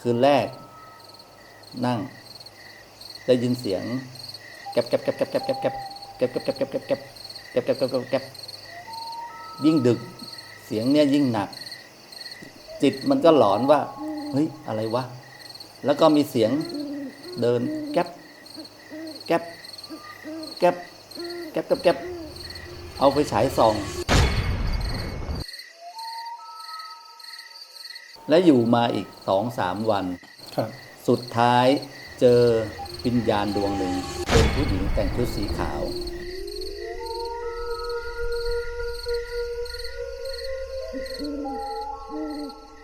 คืนแรก นั่ง ได้ยินเสียงแก๊บแก๊บแก๊บแก๊บแก๊บแก๊บแก๊บแก๊บแก๊บแก๊บแก๊บแก๊บแก๊บแก๊บแก๊บแกบแกบยิ่งดึก เสียงเนี่ยยิ่งหนัก จิตมันก็หลอนว่าเฮ้ยอะไรวะแล้วก็มีเสียงเดินแกบแก๊บแก๊บแก๊บแก๊บแก๊บเอาไปฉายส่อง และอยู่มาอีกสองสามวันครับสุดท้ายเจอวิญญาณดวงหนึ่ง เป็นผู้หญิงแต่งชุดสีขาว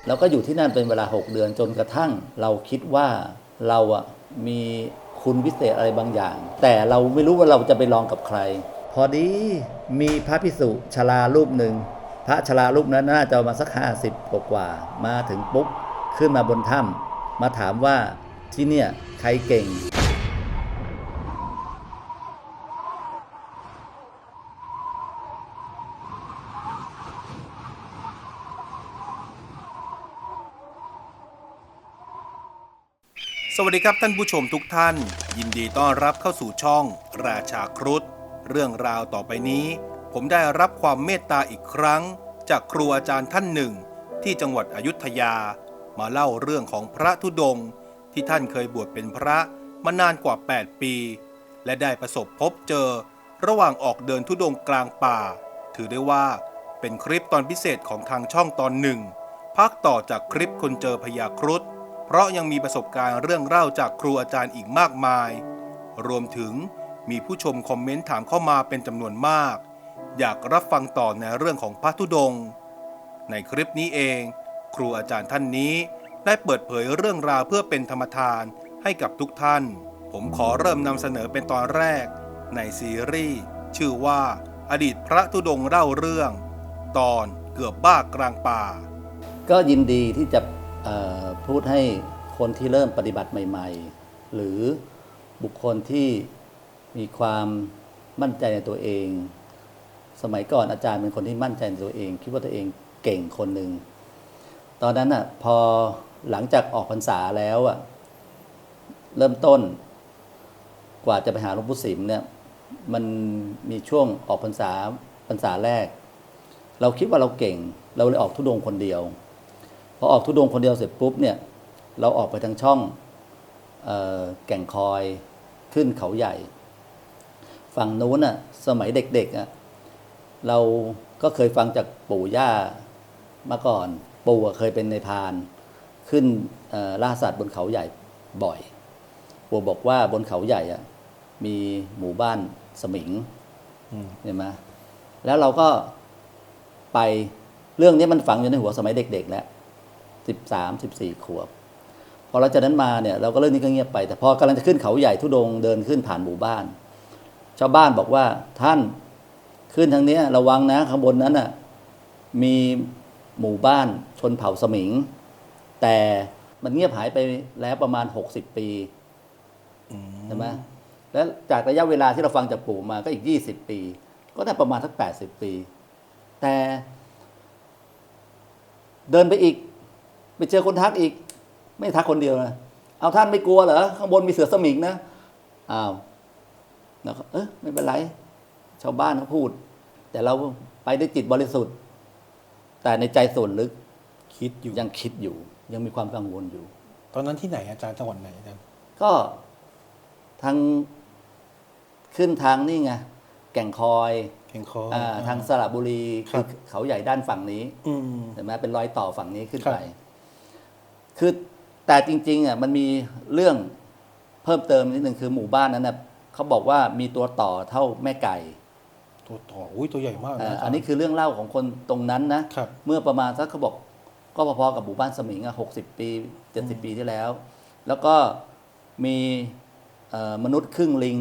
เราก็อยู่ที่นั่นเป็นเวลา 6 เดือนจนกระทั่ง เราคิดว่าเราอะมีคุณวิเศษอะไรบางอย่าง แต่เราไม่รู้ว่าเราจะไปลองกับใคร พอดีมีพระพิสุชลารูปหนึ่ง พระชลารูปนั้นน่าจะมาสักห้าสิบกว่ามาถึงปุ๊บขึ้นมาบนถ้ำมาถามว่าที่เนี่ยใครเก่ง สวัสดีครับท่านผู้ชมทุกท่าน ยินดีต้อนรับเข้าสู่ช่องราชาครุฑเรื่องราวต่อไปนี้ ผมได้รับความเมตตาอีกครั้ง จากครูอาจารย์ท่านหนึ่ง ที่จังหวัดอยุธยา มาเล่าเรื่องของพระธุดงค์ที่ท่านเคยบวชเป็นพระมานานกว่า 8 ปี และได้ประสบพบเจอ ระหว่างออกเดินธุดงกลางป่า ถือได้ว่าเป็นคลิปตอนพิเศษของทางช่องตอนหนึ่งภาคต่อจากคลิปคนเจอพญาครุฑเพราะยังมีประสบการณ์เรื่องเล่าจากครูอาจารย์อีกมากมาย รวมถึงมีผู้ชมคอมเมนต์ถามเข้ามาเป็นจำนวนมาก อยากรับฟังต่อในเรื่องของพระธุดง ในคลิปนี้เอง ครูอาจารย์ท่านนี้ได้เปิดเผยเรื่องราวเพื่อเป็นธรรมทานให้กับทุกท่าน ผมขอเริ่มนำเสนอเป็นตอนแรก ในซีรีส์ชื่อว่า อดีตพระธุดงเล่าเรื่อง ตอนเกือบบ้ากลางป่า ก็ยินดีที่จะพูดให้คนที่เริ่มปฏิบัติใหม่ ๆ หรือบุคคลที่มีความมั่นใจในตัวเอง สมัยก่อนอาจารย์เป็นคนที่มั่นใจในตัวเอง คิดว่าตัวเองเก่งคนหนึ่ง ตอนนั้นอะพอหลังจากออกพรรษาแล้วอะเริ่มต้น กว่าจะไปหาหลวงปู่สิมเนี่ย มันมีช่วงออกพรรษาพรรษาแรก เราคิดว่าเราเก่ง เราเลยออกทุดงคนเดียว พอออกทุดงคนเดียวเสร็จปุ๊บเนี่ย เราออกไปทางช่องออแก่งคอยขึ้นเขาใหญ่ ฝั่งนู้นอะสมัยเด็กๆอะ เราก็เคยฟังจากปู่ย่ามาก่อน ปู่เคยเป็นในพานขึ้นล่าสัตว์บนเขาใหญ่บ่อย ปู่บอกว่าบนเขาใหญ่อะมีหมู่บ้านสมิงเห็นไหมแล้วเราก็ไปเรื่องนี้มันฝังอยู่ในหัวสมัยเด็ก ๆ แล้วสิบสามสิบสี่ขวบพอเราจากนั้นมาเนี่ยเราก็เรื่องนี้ก็เงียบไปแต่พอกำลังจะขึ้นเขาใหญ่ทุดงเดินขึ้นผ่านหมู่บ้าน ชาวบ้านบอกว่าท่าน ขึ้นทางนี้ระวังนะข้างบนนั้นน่ะมีหมู่บ้านชนเผ่าสมิง แต่มันเงียบหายไปแล้วประมาณหกสิบปีใช่ไหมแล้วจากระยะเวลาที่เราฟังจากปู่มาก็อีกยี่สิบปี ก็ได้ประมาณสักแปดสิบปี แต่เดินไปอีก ไปเจอคนทักอีก ไม่ทักคนเดียวนะเอาท่านไม่กลัวเหรอข้างบนมีเสือสมิงนะอ้าวแล้วก็เออไม่เป็นไร ชาวบ้านเขาพูด แต่เราไปด้วยจิตบริสุทธิ์ แต่ในใจส่วนลึกคิดอยู่ยังคิดอยู่ ยังมีความกังวลอยู่ ตอนนั้นที่ไหนอาจารย์จังหวัดไหนอาจารย์ก็ทางขึ้นทางนี่ไงแก่งคอยเข่งคออาทางสระบุรีครัคือบเขาใหญ่ด้านฝั่งนี้อืมเห็นไหมเป็นรอยต่อฝั่งนี้ขึ้นครับไป คือแต่จริงๆอะมันมีเรื่องเพิ่มเติมนิดหนึ่งคือหมู่บ้านนั้นน่ะเขาบอกว่ามีตัวต่อเท่าแม่ไก่ ตัวต่ออุ้ยตัวใหญ่มากอ่านะาจารย์อันนี้คือเรื่องเล่าของคนตรงนั้นนะ ครับ เมื่อประมาณสักเขาบอกก็พอๆกับหมู่บ้านสมิงอะหกสิบปีเจ็ดสิบปีที่แล้ว แล้วก็มีเอ่อมนุษย์ครึ่งลิง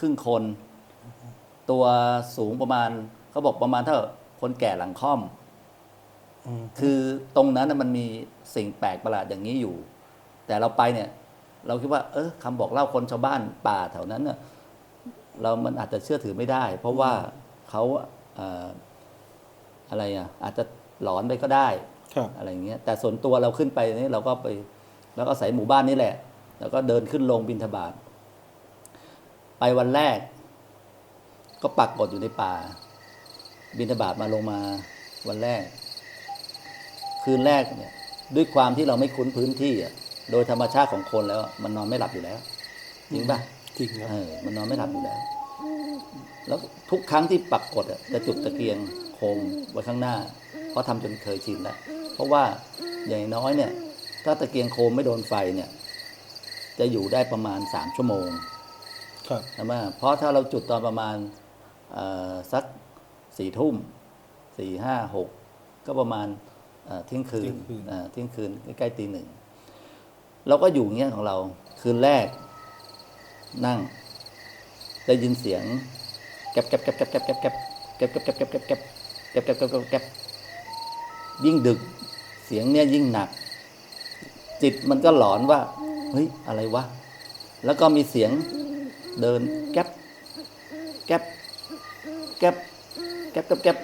ครึ่งคน ตัวสูงประมาณเขาบอกประมาณเท่าคนแก่หลังค่อม อืม คือตรงนั้นน่ะมันมีสิ่งแปลกประหลาดอย่างนี้อยู่ แต่เราไปเนี่ย เราคิดว่า เออคำบอกเล่าคนชาวบ้านป่าแถวนั้นเน่ะเรามันอาจจะเชื่อถือไม่ได้ เพราะว่า เขาเอ่ออะไรอะอาจจะหลอนไปก็ได้ครับอะไรอย่างเงี้ยแต่ส่วนตัวเราขึ้นไปนี่เราก็ไป แล้วก็อาศัยหมู่บ้านนี่แหละ แล้วก็เดินขึ้นลงบินทบาทไปวันแรก ก็ปักกดอยู่ในป่า บินทบาทมาลงมาวันแรก คืนแรกเนี่ย ด้วยความที่เราไม่คุ้นพื้นที่อะโดยธรรมชาติของคนแล้วอะมันนอนไม่หลับอยู่แล้วจริงปะจริงครับเออมันนอนไม่หลับอยู่แล้ว แล้วทุกครั้งที่ปักกดอะจะจุดตะเกียงโคมไว้ข้างหน้า เพราะทำจนเคยชินแล้วเพราะว่าอย่างน้อยเนี่ย ถ้าตะเกียงโคมไม่โดนไฟเนี่ย จะอยู่ได้ประมาณสามชั่วโมง ครับใช่ไหมเพราะถ้าเราจุดตอนประมาณเอ่อสักสี่ทุ่มสี่ห้าหกก็ประมาณเอ่อเที่ยงคืนเอ่อเที่ยงคืนใกล้ๆตีหนึ่งเราก็อยู่อย่างเงี้ยของเราคืนแรกนั่ง ได้ยินเสียงแก๊บแก๊บแก๊บแก๊บแก๊บแก๊บแก๊บแก๊บแก๊บแก๊บแก๊บแก๊บแก๊บแก๊บแก๊บแก๊บแก๊บแก๊บยิ่งดึกเสียงเนี่ยยิ่งหนัก จิตมันก็หลอนว่าเฮ้ยอะไรวะแล้วก็มีเสียงเดินแก๊บแก๊บแก๊บแก๊บแก๊บแก๊บ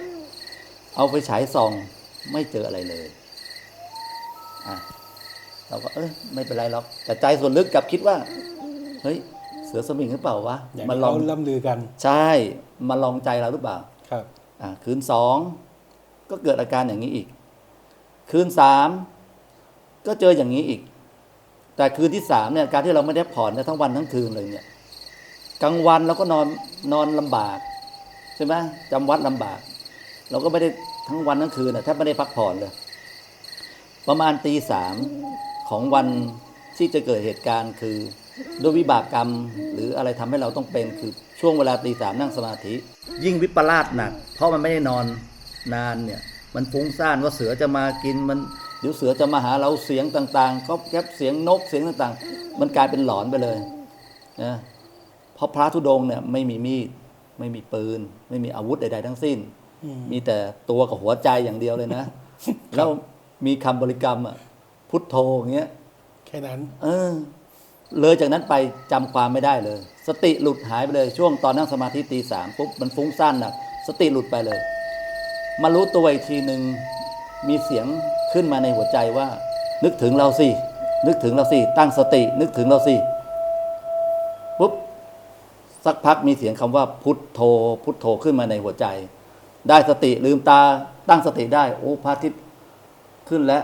เอาไปฉายส่องไม่เจออะไรเลยอะเราก็เอ้ยไม่เป็นไรหรอกแต่ใจส่วนลึกกลับคิดว่า เฮ้ย สือสมิงหรือเปล่าวะอย่างมาที่ลอเขางล่ำลือกันใช่มาลองใจเราหรือเปล่า ครับ อ่าคืนสองก็เกิดอาการอย่างนี้อีก คืนสามก็เจออย่างนี้อีก แต่คืนที่สามเนี่ยการที่เราไม่ได้ผ่อนเนี่ยทั้งวันทั้งคืนเลยเนี่ยกลางวันเราก็นอนนอนลำบากใช่ไหมจำวัดลำบาก เราก็ไม่ได้ทั้งวันทั้งคืนนะแทบไม่ได้พักผ่อนเลย ประมาณตีสามของวันที่จะเกิดเหตุการณ์คือ ด้วยวิบากกรรม หรืออะไรทำให้เราต้องเป็นคือช่วงเวลาตีสามนั่งสมาธิ ยิ่งวิปลาสหนัก เพราะมันไม่ได้นอนนานเนี่ย มันฟุ้งซ่านว่าเสือจะมากินมันเดี๋ยวเสือจะมาหาเราเสียงต่างๆก็แคบเสียงนกเสียงต่างๆ มันกลายเป็นหลอนไปเลยนะเพราะพระธุดงค์เนี่ยไม่มีมีดไม่มีปืน ไม่มีอาวุธใดๆทั้งสิ้นอืมมีแต่ตัวกับหัวใจอย่างเดียวเลยนะ แล้วมีคำบริกรรมอะพุทโธอย่างเงี้ยแค่นั้น เออ เลยจากนั้นไปจำความไม่ได้เลย สติหลุดหายไปเลยช่วงตอนนั่งสมาธิตีสามปุ๊บมันฟุ้งซ่านหนักสติหลุดไปเลย มารู้ตัวอีกทีหนึ่งมีเสียงขึ้นมาในหัวใจว่า นึกถึงเราสินึกถึงเราสิตั้งสตินึกถึงเราสิปุ๊บสักพักมีเสียงคำว่าพุทโธ พุทโธขึ้นมาในหัวใจ ได้สติลืมตาตั้งสติได้ โอ้พระอาทิตย์ขึ้นแล้ว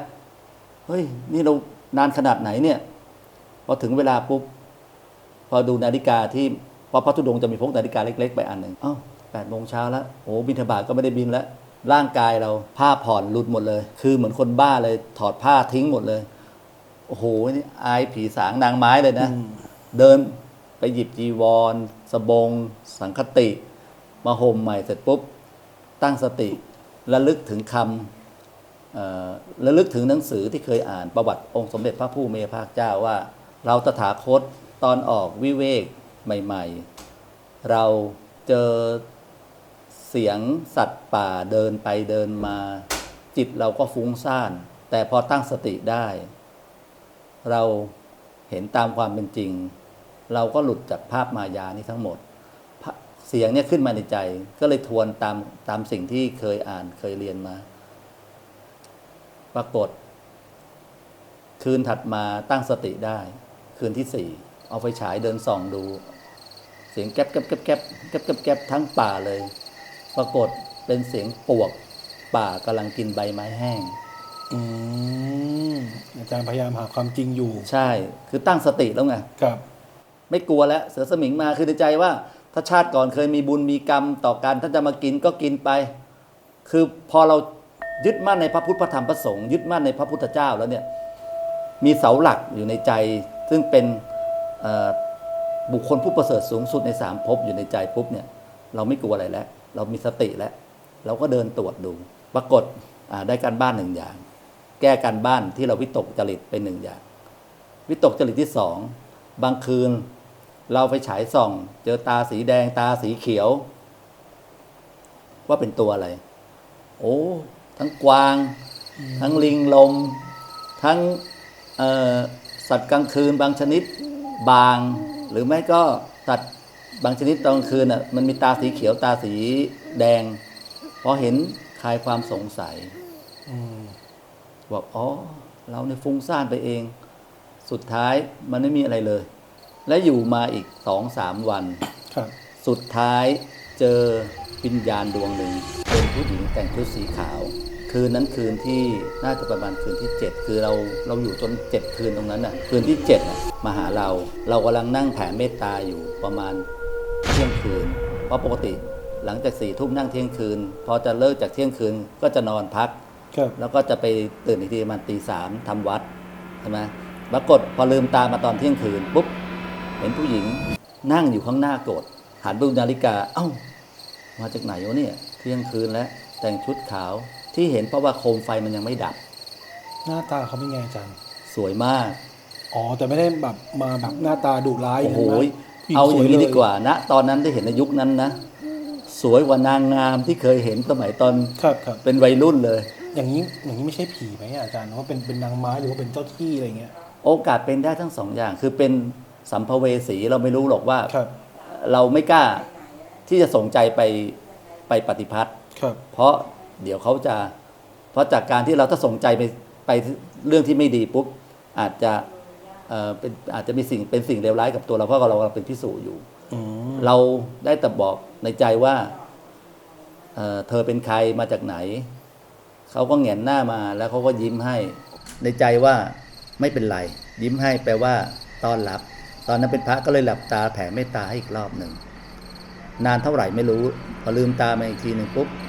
เฮ้ยนี่เรานานขนาดไหนเนี่ย อถึงเวลาปุ๊บพอดูนาฬิกาที่เพราะพระธุดงค์จะมีพกนาฬิกาเล็ก ๆ ไปอันหนึ่งอ้าวแปดโมงเช้าแล้วโอ้บินทบาทก็ไม่ได้บินแล้วร่างกายเราผ้าผ่อนหลุดหมดเลย คือเหมือนคนบ้าเลยถอดผ้าทิ้งหมดเลย โอ้โหนี่อายผีสางนางไม้เลยนะอืมเดินไปหยิบจีวร สบง สังคติ มาห่มใหม่เสร็จปุ๊บ ตั้งสติระลึกถึงคำเอ่อระลึกถึงหนังสือที่เคยอ่านประวัติองค์สมเด็จพระผู้มีพระภาคเจ้าว่า เราตถาคตตอนออกวิเวกใหม่ๆ เราเจอเสียงสัตว์ป่าเดินไปเดินมา จิตเราก็ฟุ้งซ่าน แต่พอตั้งสติได้ เราเห็นตามความเป็นจริง เราก็หลุดจากภาพมายานี้ทั้งหมด เสียงเนี่ยขึ้นมาในใจ ก็เลยทวนตามตามสิ่งที่เคยอ่านเคยเรียนมา ปรากฏ คืนถัดมาตั้งสติได้ คืนที่สี่เอาไฟฉายเดินส่องดู เสียงแก๊บแก๊บแก๊บแก๊บแก๊บแก๊บแก๊บทั้งป่าเลย ปรากฏเป็นเสียงปวกป่ากำลังกินใบไม้แห้งอืมอาจารย์พยายามหาความจริงอยู่ ใช่ คือตั้งสติแล้วไงครับ ไม่กลัวแล้ว เสือสมิงมาคือในใจว่า ถ้าชาติก่อนเคยมีบุญมีกรรมต่อกันถ้าจะมากินก็กินไป คือพอเรายึดมั่นในพระพุทธพระธรรมพระสงฆ์ยึดมั่นในพระพุทธเจ้าแล้วเนี่ย มีเสาหลักอยู่ในใจ ซึ่งเป็นบุคคลผู้ประเสริฐสูงสุดในสามภพอยู่ในใจปุ๊บเนี่ยเราไม่กลัวอะไรแล้ว เรามีสติแล้ว เราก็เดินตรวจดู ปรากฏได้การบ้านหนึ่งอย่าง แก้การบ้านที่เราวิตกจริตเป็นหนึ่งอย่าง วิตกจริตที่สองบางคืน เราไปฉายส่อง เจอตาสีแดงตาสีเขียว ว่าเป็นตัวอะไร โอ้ทั้งกวาง ทั้งลิงลม ทั้ง สัตว์กลางคืนบางชนิดบาง หรือไม่ก็สัตว์บางชนิดตอนกลางคืนอะมันมีตาสีเขียวตาสีแดงพอเห็นคลายความสงสัยอืมบอกอ๋อ เราในยฟุ้งซ่านไปเอง สุดท้ายมันไม่มีอะไรเลย และอยู่มาอีกสองสามวันครับสุดท้ายเจอวิญญาณดวงหนึ่งเป็นผู้หญิงแต่งชุดสีขาว คืนนั้นคืนที่น่าจะประมาณคืนที่ 7 คือเราเราอยู่จน 7 คืนตรงนั้นน่ะคืนที่7น่ะมาหาเรา เรากำลังนั่งแผ่เมตตาอยู่ประมาณเที่ยงคืน เพราะปกติหลังจากสี่ทุ่มนั่งเที่ยงคืน พอจะเลิกจากเที่ยงคืนก็จะนอนพักครับแล้วก็จะไปตื่นอีกทีประมาณตีสามทำวัดใช่ไหมปรากฏพอลืมตามาตอนเที่ยงคืนปุ๊บเห็นผู้หญิงนั่งอยู่ข้างหน้าโกรธหันไปดูนาฬิกาเอ้า มาจากไหนวะเนี่ยเที่ยงคืนแล้วแต่งชุดขาว ที่เห็นเพราะว่าโคมไฟมันยังไม่ดับ หน้าตาเขาเป็นไงอาจารย์ สวยมาก อ๋อ แต่ไม่ได้แบบมาแบบหน้าตาดุร้ายโอ้โหใช่ไมผู้ญิเอาอย่างนี้สวลดีกว่านะ ตอนนั้นได้เห็นในยุคนั้นนะ สวยกว่านางงามที่เคยเห็นสมัยตอนครับครับเป็นวัยรุ่นเลย อย่างนี้อย่างนี้ไม่ใช่ผีไหมอาจารย์ว่าเป็นเป็นนางไม้หรือว่าเป็นเจ้าที่อะไรเงี้ย โอกาสเป็นได้ทั้งสองอย่าง คือเป็นสัมภเวสีเราไม่รู้หรอกว่าครับเราไม่กล้าที่จะส่งใจไปไปปฏิพัทธ์ครับเพราะ เดี๋ยวเขาจะ เพราะจากการที่เราถ้าส่งใจไปไปเรื่องที่ไม่ดีปุ๊บอาจจะเอ่อเป็นอาจจะมีสิ่งเป็นสิ่งเลวร้ายกับตัวเราเพราะเราเราเป็นพิสูจน์อยู่ อืมเราได้แต่บอกในใจว่าเอ่อเธอเป็นใครมาจากไหน เขาก็แหงนหน้ามาแล้วเขาก็ยิ้มให้ ในใจว่าไม่เป็นไร ยิ้มให้แปลว่าต้อนรับ ตอนนั้นเป็นพระก็เลยหลับตาแผ่เมตตาให้อีกรอบหนึ่ง นานเท่าไหร่ไม่รู้ พอลืมตามาอีกทีหนึ่งปุ๊บเอ่อ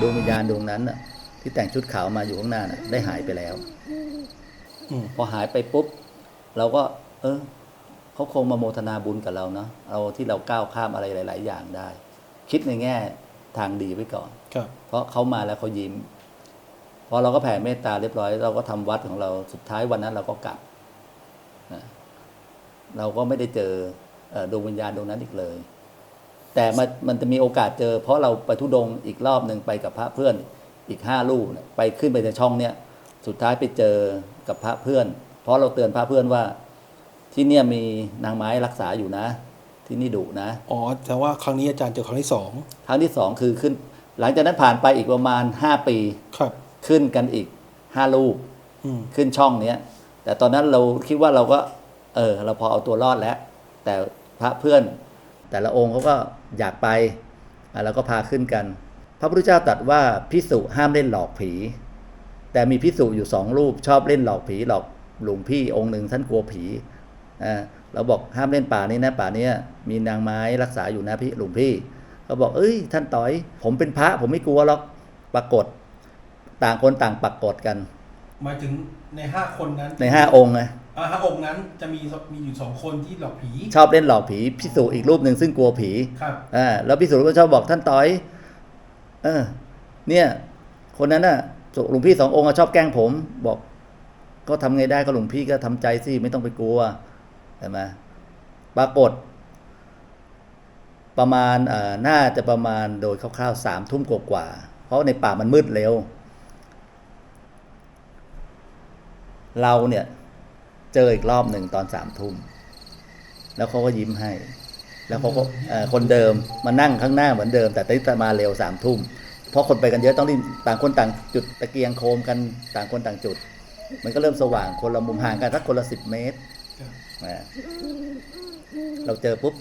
ดวงวิญญาณดวงนั้นน่ะที่แต่งชุดขาวมาอยู่ข้างหน้าน่ะได้หายไปแล้วอืมพอหายไปปุ๊บ เราก็ เออเขาคงมาโมทนาบุญกับเราเนาะเราที่เราก้าวข้ามอะไรหลาย ๆ อย่างได้ คิดในแง่ทางดีไว้ก่อนครับเพราะเขามาแล้วเขายิ้มพอเราก็แผ่เมตตาเรียบร้อย เราก็ทำวัดของเราสุดท้ายวันนั้นเราก็กลับนะเราก็ไม่ได้เจอเอ่อดวงวิญญาณดวงนั้นอีกเลย แต่มันมันจะมีโอกาสเจอ เพราะเราไปทุดงค์อีกรอบหนึ่งไปกับพระเพื่อนอีกห้าลูกเนี่ยไปขึ้นไปในช่องเนี้ยสุดท้ายไปเจอกับพระเพื่อน เพราะเราเตือนพระเพื่อนว่า ที่เนี่ยมีนางไม้รักษาอยู่นะ ที่นี่ดุนะอ๋อแต่ว่าครั้งนี้อาจารย์เจอครั้งที่สองครั้งที่สองคือขึ้น หลังจากนั้นผ่านไปอีกประมาณห้าปีครับ ขึ้นกันอีกห้าลูกอืมขึ้นช่องเนี้ยแต่ตอนนั้นเราคิดว่าเราก็ เออ เราพอเอาตัวรอดแล้ว แต่พระเพื่อน แต่ละองค์เขาก็ อยากไปอะเราก็พาขึ้นกัน พระพุทธเจ้าตรัสว่าพิสุห้ามเล่นหลอกผี แต่มีพิสุอยู่สองรูปชอบเล่นหลอกผีหลอกหลวงพี่องค์หนึ่งท่านกลัวผีอ่าเราบอกห้ามเล่นป่านี้นะป่าเนี้ยมีนางไม้รักษาอยู่นะพี่หลวงพี่เขาบอกเอ้ย ท่านต่อย ผมเป็นพระ ผมไม่กลัวหรอกปรากฏ ต่างคนต่างปรากฏกันหมายถึงในห้าคนนั้น ในห้าองค์ไง อ่าห้าองค์นั้นจะมีมีอยู่สองคนที่หลอกผีชอบเล่นหลอกผีพิสูจอีกรูปหนึ่งซึ่งกลัวผีครับอ่าแล้วพิสูจก็ชอบบอกท่านต้อยเออเนี่ย คนนั้นน่ะหลวงพี่สององค์อะชอบแกล้งผม บอกก็ทำไงได้ก็หลวงพี่ก็ทำใจสิไม่ต้องไปกลัวใช่ไหมปรากฏ ประมาณเอ่อน่าจะประมาณโดยคร่าวๆสามทุ่มกว่าๆเพราะในป่ามันมืดเร็ว เราเนี่ย เจออีกรอบหนึ่งตอนสามทุ่ม แล้วเขาก็ยิ้มให้ แล้วเขาก็เอ่อคนเดิมมานั่งข้างหน้าเหมือนเดิม แต่ตอนนี้มาเร็วสามทุ่ม เพราะคนไปกันเยอะต้องรีบต่างคนต่างจุดตะเกียงโคมกันต่างคนต่างจุด มันก็เริ่มสว่างคนละมุมห่างกันสักคนละสิบเมตรครับนะเราเจอปุ๊บ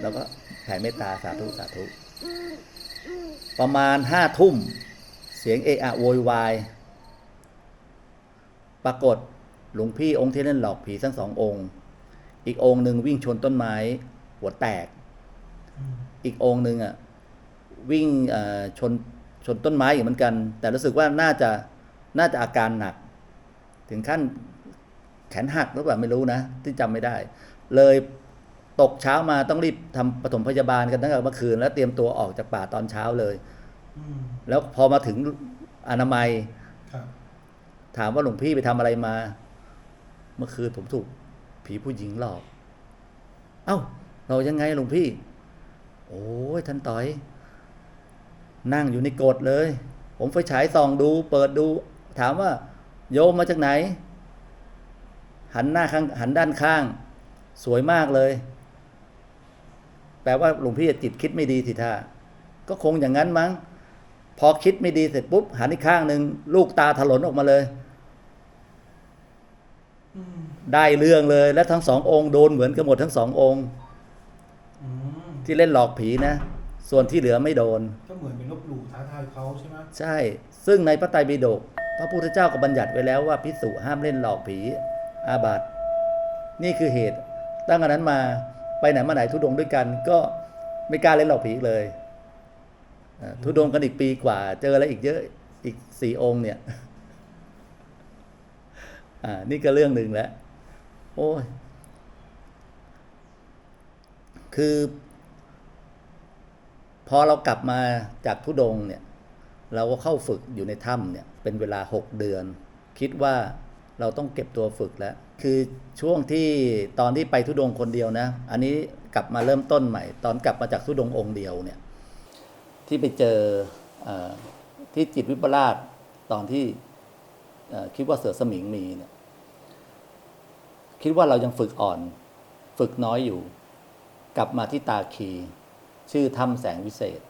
เราก็แผ่เมตตาสาธุสาธุ ประมาณห้าทุ่ม เสียงเอะอะโวยวาย ปรากฏ หลวงพี่องค์ที่เล่นหลอกผีทั้งสององค์ อีกองค์หนึ่งวิ่งชนต้นไม้ หัวแตก อีกองค์หนึ่งอะวิ่งเอ่อชนชนต้นไม้อยู่เหมือนกัน แต่รู้สึกว่าน่าจะน่าจะอาการหนัก ถึงขั้นแขนหักหรือเปล่าไม่รู้นะ ที่จำไม่ได้ เลยตกเช้ามาต้องรีบทำปฐมพยาบาลกันตั้งแต่เมื่อคืน แล้วเตรียมตัวออกจากป่าตอนเช้าเลยอืมแล้วพอมาถึงอนามัยครับถามว่าหลวงพี่ไปทำอะไรมา เมื่อคืนผมถูกผีผู้หญิงหลอก เอ้า เรายังไงหลวงพี่ โอ้ยท่านต่อย นั่งอยู่ในโกดเลย ผมไฟฉายส่องดู เปิดดู ถามว่า โยมมาจากไหน หันหน้าข้างหันด้านข้าง สวยมากเลย แปลว่าหลวงพี่จิตคิดไม่ดีสิท่าก็คงอย่างนั้นมั้ง พอคิดไม่ดีเสร็จปุ๊บหันอีกข้างหนึ่งลูกตาถลนออกมาเลย ได้เรื่องเลยและทั้งสององค์โดนเหมือนกันหมดทั้งสององค์อืมที่เล่นหลอกผีนะ ส่วนที่เหลือไม่โดน ก็เหมือนเป็นลบหลู่ท้าทายเขาใช่ไหมใช่ ซึ่งในพระไตรปิฎกพระพุทธเจ้าก็บัญญัติไว้แล้วว่าพิสุห้ามเล่นหลอกผีอาบัตินี่คือเหตุ ตั้งแต่นั้นมาไปไหนมาไหนทุดงค์ด้วยกัน ก็ไม่กล้าเล่นหลอกผีอีกเลยอ่าทุดงค์กันอีกปีกว่า เจออะไรอีกเยอะอีกสี่องค์เนี่ย อ่า นี่ก็เรื่องหนึ่งแล้ว โอ้ยคือ พอเรากลับมาจากทุดงเนี่ย เราก็เข้าฝึกอยู่ในถ้ำเนี่ย เป็นเวลาหกเดือน คิดว่าเราต้องเก็บตัวฝึกแล้ว คือช่วงที่ตอนที่ไปทุดงคนเดียวนะ อันนี้กลับมาเริ่มต้นใหม่ ตอนกลับมาจากทุดงองค์เดียวเนี่ย ที่ไปเจอเอที่จิตวิปลาสตอนที่คิดว่าเสือสมิงมีเนี่ย คิดว่าเรายังฝึกอ่อน ฝึกน้อยอยู่ กลับมาที่ตาคี ชื่อถ้ำแสงวิเศษ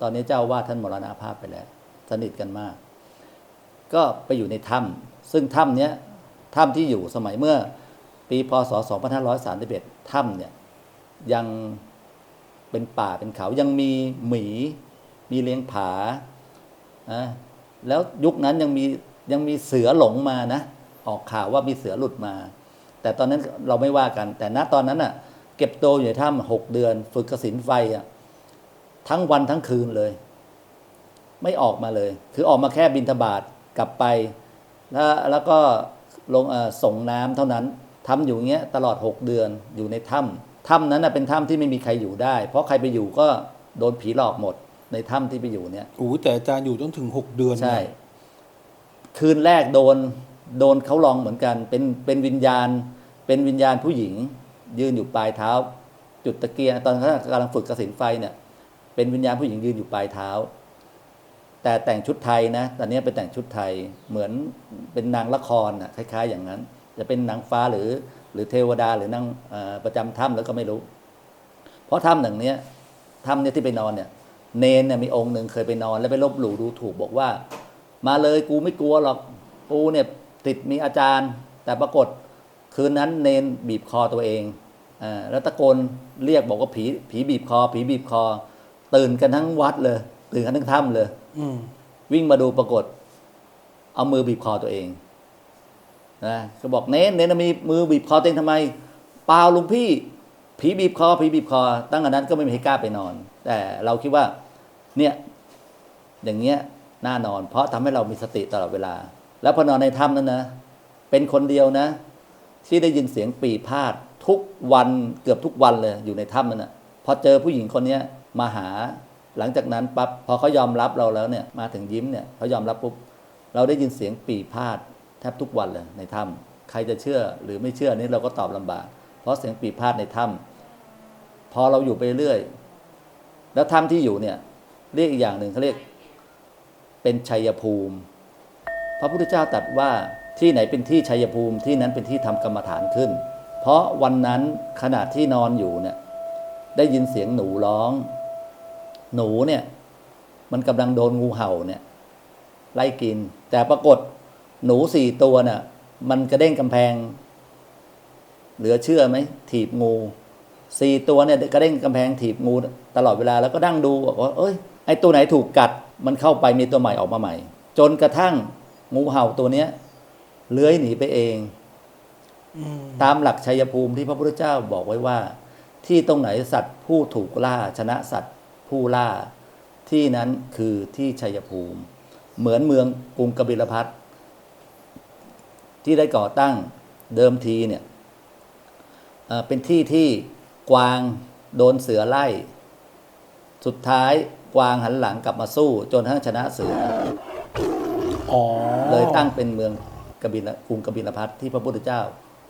ตอนนี้เจ้าว่าสท่านมรณภาพไปแล้ว สนิทกันมาก ก็ไปอยู่ในถ้ำซึ่งถ้ำเนี้ยถ้ำที่อยู่สมัยเมื่อปีพศ 2531ถ้ำเนี่ยยังเป็นป่าเป็นเขายังมีหมี มีเลี้ยงผานะแล้วยุคนั้นยังมียังมีเสือหลงมานะ ออกข่าวว่ามีเสือหลุดมา แต่ตอนนั้นเราไม่ว่ากัน แต่ณตอนนั้นอะ เก็บตัวอยู่ในถ้ำหกเดือน ฝึกกสินไฟอะทั้งวันทั้งคืนเลย ไม่ออกมาเลย คือออกมาแค่บินทบาทกลับไป แล้วแล้วก็ลงเอ่อส่งน้ำเท่านั้นทำอยู่อย่างเงี้ยตลอด 6 เดือนอยู่ในถ้ำถ้ำนั้นนะเป็นถ้ำที่ไม่มีใครอยู่ได้ เพราะใครไปอยู่ก็โดนผีหลอกหมด ในถ้ำที่ไปอยู่เนี่ยโอ้แต่อาจารย์อยู่จนถึงหกเดือนใช่นะคืนแรกโดน โดนเขาลองเหมือนกันเป็นเป็นวิญญาณ เป็นวิญญาณผู้หญิง ยืนอยู่ปลายเท้า จุดตะเกียงตอนนั้นกำลังฝึกกระสินไฟเนี่ยเป็นวิญญาณผู้หญิงยืนอยู่ปลายเท้า แต่แต่งชุดไทยนะตอนนี้เป็นแต่งชุดไทยเหมือนเป็นนางละครนะคล้าย ๆ อย่างนั้น จะเป็นนางฟ้าหรือหรือเทวดาหรือนางประจำถ้ำแล้วก็ไม่รู้ เพราะถ้ำหนึ่งเนี้ยถ้ำเนี่ยที่ไปนอนเนี่ยเนนเนี่ยมีองค์หนึ่งเคยไปนอนแล้วไปลบหลู่ดูถูกบอกว่า มาเลยกูไม่กลัวหรอกกูเนี่ย ติดมีอาจารย์ แต่ปรากฏคืนนั้นเนนบีบคอตัวเองอ่าแล้วตะโกนเรียกบอกว่าผีผีบีบคอ ผีบีบคอ ตื่นกันทั้งวัดเลย ตื่นกันทั้งถ้ำเลยอืมวิ่งมาดูปรากฏ เอามือบีบคอตัวเองนะก็บอกเน้นเน้นมีมือบีบคอตัวเองทำไมเปล่าลุงพี่ ผีบีบคอ ผีบีบคอ ตั้งแต่นั้นก็ไม่มีใครกล้าไปนอน แต่เราคิดว่า เนี่ย อย่างเงี้ยน่านอน เพราะทำให้เรามีสติตลอดเวลา แล้วพอนอนในถ้ำนั้นนะ เป็นคนเดียวนะ ที่ได้ยินเสียงปีพาดทุกวันเกือบทุกวันเลยอยู่ในถ้ำนั้นนะพอเจอผู้หญิงคนนี้มาหา หลังจากนั้นปั๊บพอเขายอมรับเราแล้วเนี่ยมาถึงยิ้มเนี่ยเขายอมรับปุ๊บเราได้ยินเสียงปีพาดแทบทุกวันเลยในถ้ำใครจะเชื่อหรือไม่เชื่อนี่เราก็ตอบลำบาก เพราะเสียงปีพาดในถ้ำพอเราอยู่ไปเรื่อย แล้วถ้ำที่อยู่เนี่ยเรียกอีกอย่างหนึ่งเขาเรียกเป็นชัยภูมิ พระพุทธเจ้าตรัสว่าที่ไหนเป็นที่ชัยภูมิที่นั้นเป็นที่ทำกรรมฐานขึ้น เพราะวันนั้นขณะที่นอนอยู่เนี่ยได้ยินเสียงหนูร้อง หนูเนี่ยมันกำลังโดนงูเห่าเนี่ยไล่กิน แต่ปรากฏหนูสี่ตัวเนี่ยมันกระเด้งกำแพง เหลือเชื่อไหมถีบงูสี่ตัวเนี่ยกระเด้งกำแพงถีบงูตลอดเวลาแล้วก็นั่งดูบอกว่าเอ้ยไอตัวไหนถูกกัดมันเข้าไปมีตัวใหม่ออกมาใหม่ จนกระทั่ง งูเห่าตัวเนี้ยเลื้อยหนีไปเองอืมตามหลักชัยภูมิที่พระพุทธเจ้าบอกไว้ว่า ที่ตรงไหนสัตว์ผู้ถูกล่าชนะสัตว์ผู้ล่า ที่นั้นคือที่ชัยภูมิ เหมือนเมืองกรุงกบิลพัทที่ได้ก่อตั้งเดิมทีเนี่ยเอ่อเป็นที่ที่กวางโดนเสือไล่ สุดท้ายกวางหันหลังกลับมาสู้จนทั้งชนะเสืออ๋อ เลยตั้งเป็นเมืองกบิลกรุงกบิลพัทที่พระพุทธเจ้า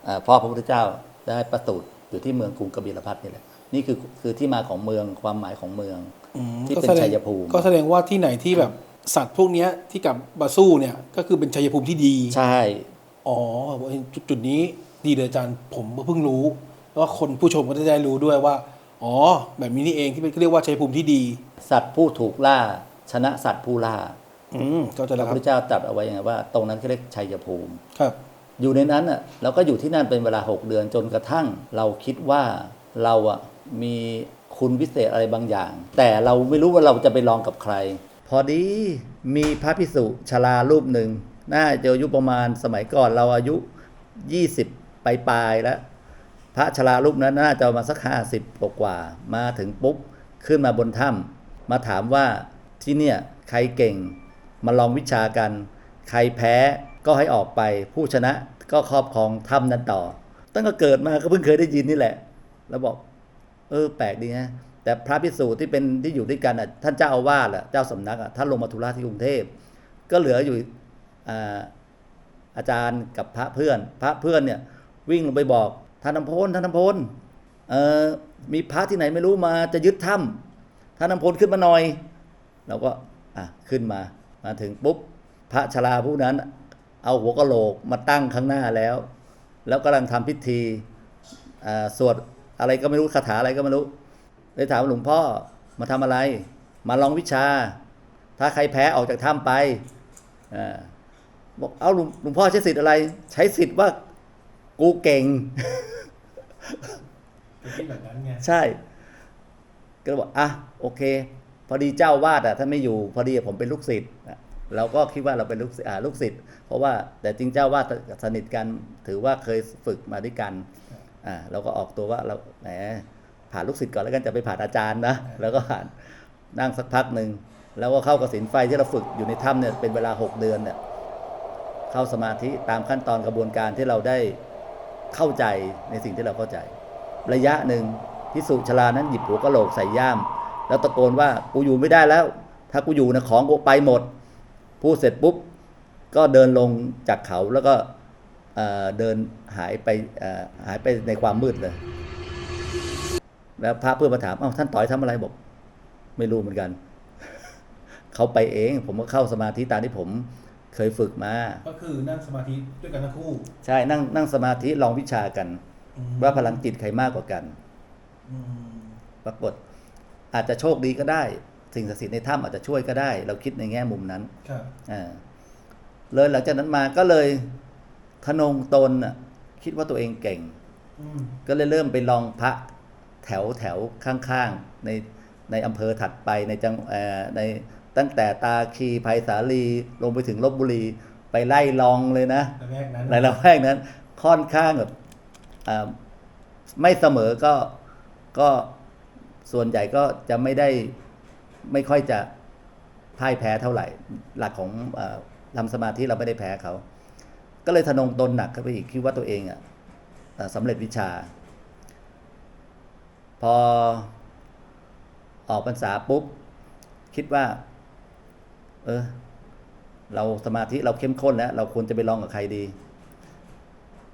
อ่าพ่อพระพุทธเจ้าได้ประสูติอยู่ที่เมืองกรุงกบิลพัทนี่แหละนี่คือคือที่มาของเมืองความหมายของเมืองอืมที่ก็เป็นแสดงชัยภูมิ ก็แสดงว่าที่ไหนที่แบบสัตว์พวกเนี้ยที่กลับมาสู้เนี่ยก็คือเป็นชัยภูมิที่ดี ใช่ อ๋อจุดจุดนี้ดีเลยอาจารย์ผมก็เพิ่งรู้แล้วก็คนผู้ชมก็จะได้รู้ด้วยว่า อ๋อ แบบนี้นี่เองที่เรียกว่าชัยภูมิที่ดี สัตว์ผู้ถูกล่า ชนะสัตว์ผู้ล่า อืมเข้าใจพแล้ระวคพุรัทบธเจ้าตรัสเอาไว้ยังไงว่า ตรงนั้นเขาเรียกชัยภูมิ ครับ อยู่ในนั้นอะเราก็อยู่ที่นั่นเป็นเวลา 6 เดือนจนกระทั่ง เราคิดว่าเราอะมีคุณวิเศษอะไรบางอย่าง แต่เราไม่รู้ว่าเราจะไปลองกับใคร พอดีมีพระพิสุชรารูปหนึ่งน่าจะอายุประมาณสมัยก่อนเราอายุ 20ปลายๆแล้ว พระชรารูปนั้นน่าจะประมาณสักห้าสิบกว่าๆมาถึงปุ๊บ ขึ้นมาบนถ้ำมาถามว่าที่เนี่ยใครเก่ง มาลองวิชากัน ใครแพ้ก็ให้ออกไป ผู้ชนะก็ครอบครองถ้ำนั้นต่อ ตั้งแต่เกิดมาก็เพิ่งเคยได้ยินนี่แหละ แล้วบอก เออ แปลกดีฮะแต่พระพิสูจน์ที่เป็นที่อยู่ด้วยกันอะท่านเจ้าอาวาสอะเจ้าสำนักอะท่านลงมาธุระที่กรุงเทพก็เหลืออยู่อ่าอาจารย์กับพระเพื่อน พระเพื่อนเนี่ยวิ่งลงไปบอกท่านนำพลท่านนำพลเออมีพระที่ไหนไม่รู้มาจะยึดถ้ำท่านนำพลขึ้นมาหน่อย เราก็อะขึ้นมา มาถึงปุ๊บพระชราผู้นั้น เอาหัวกะโหลกมาตั้งข้างหน้าแล้ว แล้วกำลังทำพิธีอ่าสวดอะไรก็ไม่รู้คาถาอะไรก็ไม่รู้เลยถามว่าหลวงพ่อมาทำอะไร มาลองวิชา ถ้าใครแพ้ออกจากถ้ำไปอาบอกเอาหลวงหลวงพ่อใช้สิทธิ์อะไร ใช้สิทธิ์ว่ากูเก่งคิดแบบนั้นไงใช่ ก็เลยบอกอะโอเคพ อดีเจ้าวาดอะท่านไม่อยู่พอดีผมเป็นลูกศิษย์เราก็คิดว่าเราเป็นลูกศิษย์ลูกศิษย์เพราะว่าแต่จริงเจ้าวาดสนิทกันถือว่าเคยฝึกมาด้วยกันอ่าเราก็ออกตัวว่าเราแหมผ่านลูกศิษย์ก่อนแล้วกันจะไปผ่านอาจารย์นะแล้วก็ผ่านนั่งสักพักหนึ่งแล้วก็เข้ากสินไฟที่เราฝึกอยู่ในถ้ำเนี่ยเป็นเวลาหกเดือนเนี่ยเข้าสมาธิตามขั้นตอนกระบวนการที่เราได้เข้าใจในสิ่งที่เราเข้าใจ ระยะหนึ่งพิสุชลานั้นหยิบหัวกระโหลกใส่ย่าม แล้วตะโกนว่ากูอยู่ไม่ได้แล้ว ถ้ากูอยู่นะของกูไปหมด พูดเสร็จปุ๊บ ก็เดินลงจากเขาแล้วก็เอ่อเดินหายไปเอ่อหายไปในความมืดเลย แล้วพระเพื่อนมาถามเอ้าท่านต่อยทำอะไรบอก ไม่รู้เหมือนกัน เขาไปเอง ผมก็เข้าสมาธิตามที่ผมเคยฝึกมา ก็คือนั่งสมาธิด้วยกันทั้งคู่ ใช่นั่งนั่งสมาธิลองวิชากันอืมว่าพลังจิตใครมากกว่ากันอืมปรากฏ อาจจะโชคดีก็ได้ สิ่งศักดิ์สิทธิ์ในถ้ำอาจจะช่วยก็ได้ เราคิดในแง่มุมนั้นครับอ่าเลยหลังจากนั้นมาก็เลยทะนงตนน่ะคิดว่าตัวเองเก่งอืมก็เลยเริ่มไปลองพระแถวแถวข้างๆในในอำเภอถัดไปในจังเอ่อในตั้งแต่ตาคีภัยสาลีลงไปถึงลบบุรีไปไล่ลองเลยนะแต่แรกนั้นในละแวกนั้น ค่อนข้างแบบอ่าไม่เสมอก็ก็ ส่วนใหญ่ก็จะไม่ได้ไม่ค่อยจะพ่ายแพ้เท่าไหร่ หลักของอทำสมาธิเราไม่ได้แพ้เขา ก็เลยทะนงตนหนักเข้าไปอีกคิดว่าตัวเองอะอะสำเร็จวิชา พอออกพรรษาปุ๊บ คิดว่า เออ เราสมาธิเราเข้มข้นแล้ว เราควรจะไปลองกับใครดี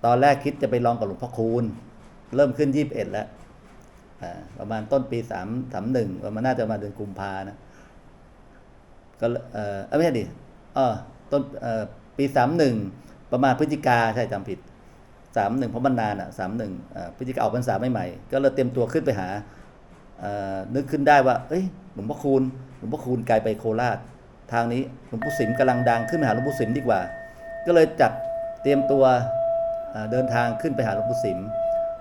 ตอนแรกคิดจะไปลองกับหลวงพ่อคูณ เริ่มขึ้นยี่บเอ็ดแล้ว ประมาณต้นปีสามสามหนึ่งประมาณน่าจะมาเดือนกุมภานะก็เออไม่ใช่ดิเออต้นเออปีสามหนึ่งประมาณพฤศจิกาใช่จำผิดสามหนึ่งเพราะมันนานอะสามหนึ่งพฤศจิกาออกพรรษาใหม่ๆก็เลยเตรียมตัวขึ้นไปหาเอ่อนึกขึ้นได้ว่า เอ้ยหลวงพ่อคูณหลวงพ่อคูณไกลไปโคราช ทางนี้หลวงปู่สิมกำลังดังขึ้นไปหาหลวงปู่สิมดีกว่า ก็เลยจัดเตรียมตัวเอ่อเดินทางขึ้นไปหาหลวงปู่สิม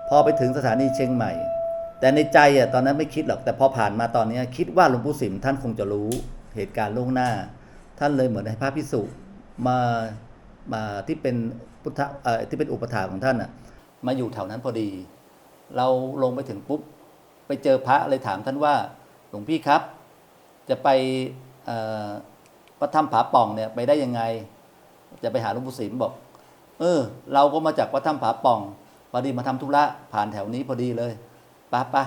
พอไปถึงสถานีเชียงใหม่ แต่ในใจอะตอนนั้นไม่คิดหรอกแต่พอผ่านมาตอนนี้คิดว่าหลวงปู่สิมท่านคงจะรู้เหตุการณ์ล่วงหน้า ท่านเลยเหมือนให้พระพิสุมามาที่เป็นพุทธเอ่อที่เป็นอุปถาของท่านอะมาอยู่แถวนั้นพอดี เราลงไปถึงปุ๊บไปเจอพระเลยถามท่านว่าหลวงพี่ครับ จะไปเอ่อวัดถ้ำผาป่องเนี่ยไปได้ยังไง จะไปหาหลวงปู่สิมบอก เออ เราก็มาจากวัดถ้ำผาป่องพอดีมาทำธุระผ่านแถวนี้พอดีเลย ปะปะ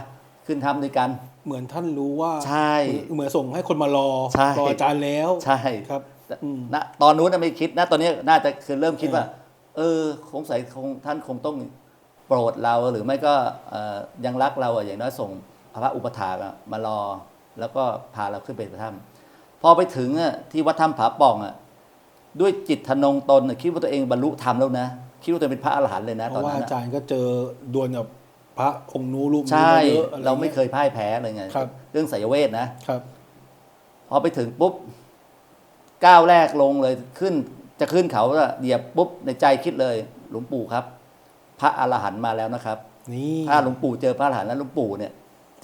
ขึ้นทำด้วยกัน เหมือนท่านรู้ว่าใช่ เหมือนส่งให้คนมารอใช่ รออาจารย์แล้วใช่ครับ แต่อืม ณตอนนู้นน่ะไม่คิดนะตอนนี้น่าจะคือเริ่มคิดว่าเออเออคงใส่คงท่านคงต้องโปรดเราหรือไม่ก็เอ่อยังรักเราอะอย่างน้อยส่งพระอุปถากอะมารอ แล้วก็พาเราขึ้นไปถ้ำพอไปถึงอะที่วัดถ้ำผาป่องอะด้วยจิตทะนงตนอะคิดว่าตัวเองบรรลุธรรมแล้วนะ คิดว่าตัวเองเป็นพระอรหันต์เลยนะเพตอนราะว่านั้นอาอะ จารย์ก็เจอดวลกับ พระองค์นู้นรูปนี้ใช่ มาเยอะอะเราไม่เคงี้ยพ่ายแพ้เลยไงครับ เรื่องสายเวทนะครับ พอไปถึงปุ๊บก้าวแรกลงเลยขึ้นจะขึ้นเขาอะเหยียบปุ๊บในใจคิดเลย หลวงปู่ครับ พระอรหันต์มาแล้วนะครับ นี่ถ้าหลวงปู่เจอพระอรหันต์แล้วหลวงปู่เนี่ย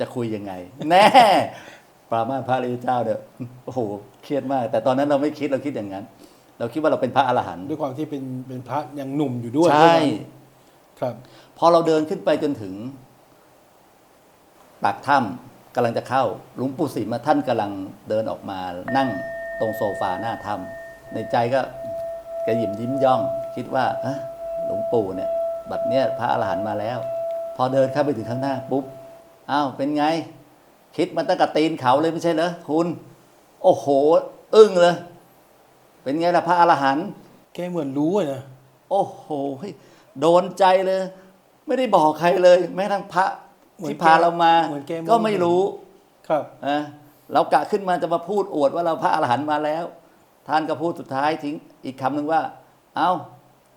จะคุยยังไง แน่ปรามาสพระอริยเจ้าเนี่ยโอ้โหเครียดมาก แต่ตอนนั้นเราไม่คิดเราคิดอย่างนั้น เราคิดว่าเราเป็นพระอรหันต์ด้วยความที่เป็นเป็นพระยังหนุ่มอยู่ด้วยใช่ ครับ พอเราเดินขึ้นไปจนถึง ปากถ้ำกำลังจะเข้าหลวงปู่ศรีมาท่านกำลังเดินออกมานั่งตรงโซฟาหน้าถ้ำในใจก็กระหยิมยิ้มย่อง คิดว่าเอ๊ะหลวงปู่เนี่ยบัดเนี้ยพระอรหันต์มาแล้ว พอเดินเข้าไปถึงข้างหน้าปุ๊บอ้าวเป็นไง คิดมันตั้งแต่ตีนเขาเลยไม่ใช่เหรอคุณ โอ้โห อึ้งเลย เป็นไงล่ะพระอรหันต์แกเหมือนรู้อะนะโอ้โห โดนใจเลย ไม่ได้บอกใครเลย แม้กระทั่งพระที่พาเรามาเหมือนแกก็ไม่รู้ครับนะเรากะขึ้นมาจะมาพูดอวดว่าเราพระอรหันต์มาแล้ว ท่านก็พูดสุดท้ายทิ้งอีกคำหนึ่งว่า เอา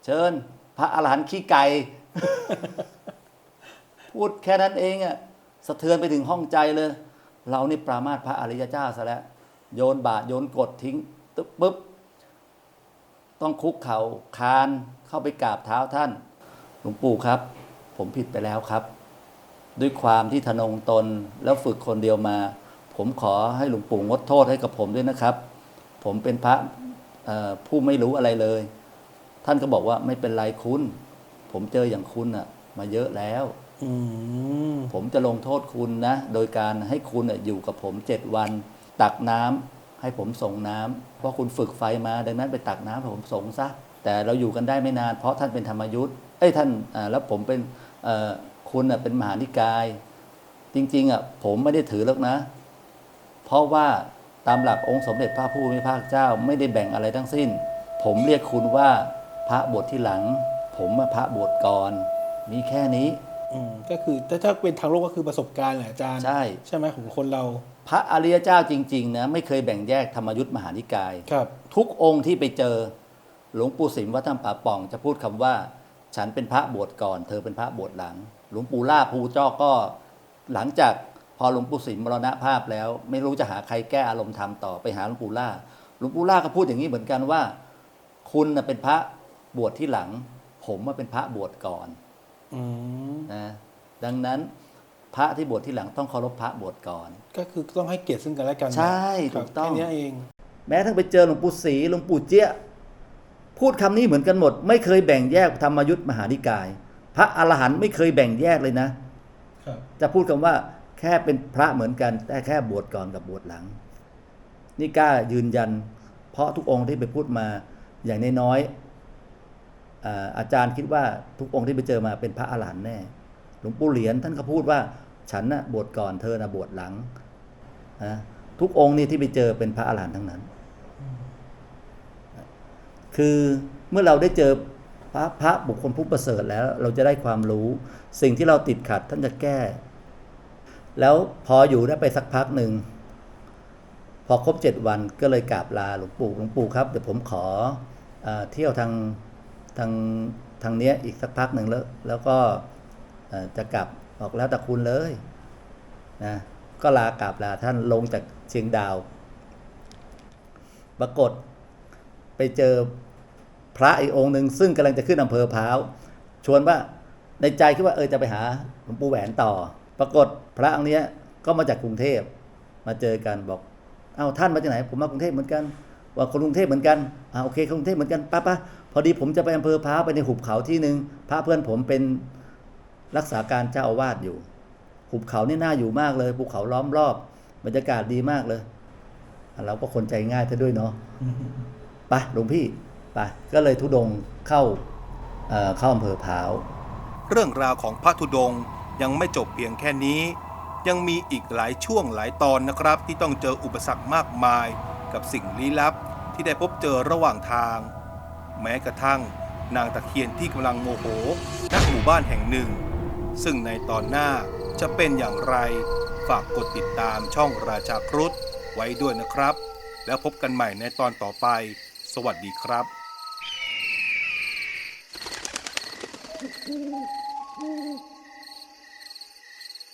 เชิญ พระอรหันต์ขี้ไก่พูดแค่นั้นเองอะสะเทือนไปถึงห้องใจเลย เรานี่ปรามาสพระอริยเจ้าซะแล้ว โยนบาตรโยนกดทิ้งตึ๊บปุ๊บต้องคุกเขา่าคานเข้าไปกราบเท้าท่าน หลวงปู่ครับ ผมผิดไปแล้วครับ ด้วยความที่ทะนงตนแล้วฝึกคนเดียวมา ผมขอให้หลวงปู่งดโทษให้กับผมด้วยนะครับ ผมเป็นพระเอ่อผู้ไม่รู้อะไรเลย ท่านก็บอกว่าไม่เป็นไรคุณ ผมเจออย่างคุณอะมาเยอะแล้วอืมผมจะลงโทษคุณนะ โดยการให้คุณน่ะอยู่กับผมเจ็ดวัน ตักน้ำให้ผมส่งน้ำเพราะคุณฝึกไฟมา ดังนั้นไปตักน้ำให้ผมส่งซะแต่เราอยู่กันได้ไม่นานเพราะท่านเป็นธรรมยุทธ์ เอ้ยท่านอ่าแล้วผมเป็นเอ่อคุณน่ะเป็นมหานิกาย จริงๆอะผมไม่ได้ถือแล้วนะ เพราะว่าตามหลักองค์สมเด็จพระผู้มีพระภาคเจ้าไม่ได้แบ่งอะไรทั้งสิ้น ผมเรียกคุณว่าพระบวชที่หลัง ผมมาพระบวชก่อน มีแค่นี้อืมก็คือถ้าถ้าเป็นทางโลกก็คือประสบการณ์แหละอาจารย์ใช่ใช่ไหมของคนเรา พระอริยเจ้าจริงๆนะไม่เคยแบ่งแยกธรรมยุทธ์มหานิกายครับ ทุกองค์ที่ไปเจอ หลวงปู่สิมวัดถ้ำป่าป่องจะพูดคำว่า ฉันเป็นพระบวชก่อน เธอเป็นพระบวชหลัง หลวงปู่ล่าภูจ้อก็หลังจากพอหลวงปู่สิมมรณภาพแล้ว ไม่รู้จะหาใครแก้อารมณ์ธรรมต่อไปหาหลวงปู่ล่า หลวงปู่ล่าก็พูดอย่างนี้เหมือนกันว่า คุณน่ะเป็นพระบวชที่หลัง ผมมาเป็นพระบวชก่อนอืมนะดังนั้นพระที่บวชที่หลังต้องเคารพพระบวชก่อน ก็คือต้องให้เกียรติซึ่งกันและกันใช่ครับถูกต้องแค่เนี้ยเอง แม้ทั้งไปเจอหลวงปู่ศรีหลวงปู่เจี๊ยะ พูดคำนี้เหมือนกันหมด ไม่เคยแบ่งแยกธรรมยุทธ์มหานิกาย พระอรหันต์ไม่เคยแบ่งแยกเลยนะครับจะพูดคำว่าแค่เป็นพระเหมือนกัน แต่แค่บวชก่อนกับบวชหลัง นี่กล้ายืนยัน เพราะทุกองค์ที่ไปพูดมาอย่างน้อยๆอ่าอาจารย์คิดว่าทุกองค์ที่ไปเจอมาเป็นพระอรหันต์แน่หลวงปู่เหรียญท่านก็พูดว่าฉันน่ะบวชก่อนเธอน่ะบวชหลังนะทุกองค์นี่ที่ไปเจอเป็นพระอรหันต์ทั้งนั้น คือเมื่อเราได้เจอพระพระบุคคลผู้ประเสริฐแล้วเราจะได้ความรู้ สิ่งที่เราติดขัดท่านจะแก้ แล้วพออยู่ได้ไปสักพักหนึ่ง พอครบเจ็ดวันก็เลยกราบลาหลวงปู่หลวงปู่ครับเดี๋ยวผมขอเอเที่ยวทางทางทางเนี้ยอีกสักพักหนึ่งแล้ว แล้วก็จะกลับบอกแล้วแต่คุณเลยนะก็ลากราบลาท่านลงจากเชียงดาว ปรากฏ ไปเจอพระอีกองค์หนึ่งซึ่งกำลังจะขึ้นอำเภอพร้าวชวนว่าในใจคิดว่าเออจะไปหาหลวงปู่แหวนต่อ ปรากฏพระองค์เนี้ยก็มาจากกรุงเทพมาเจอกันบอกเอาท่านมาจากไหน ผมมากรุงเทพเหมือนกัน ว่าคนกรุงเทพเหมือนกันอ่าโอเคกรุงเทพเหมือนกันป้าป้าพอดีผมจะไปอำเภอพร้าวไปในหุบเขาที่หนึ่งพระเพื่อนผมเป็นรักษาการเจ้าอาวาสอยู่ หุบเขานี่น่าอยู่มากเลยภูเขาล้อมรอบบรรยากาศดีมากเลยเราก็คนใจง่ายซะด้วยเนาะ ไปหลวงพี่ไปก็เลยทุดงเข้าเเข้าอำเภอพร้าว เรื่องราวของพระธุดงยังไม่จบเพียงแค่นี้ ยังมีอีกหลายช่วงหลายตอนนะครับ ที่ต้องเจออุปสรรคมากมายกับสิ่งลี้ลับที่ได้พบเจอระหว่างทาง แม้กระทั่งนางตะเคียนที่กำลังโมโหณหมู่บ้านแห่งหนึ่ง ซึ่งในตอนหน้าจะเป็นอย่างไร ฝากกดติดตามช่องราชาครุฑไว้ด้วยนะครับ แล้วพบกันใหม่ในตอนต่อไป สวัสดีครับ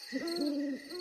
Mm-hmm.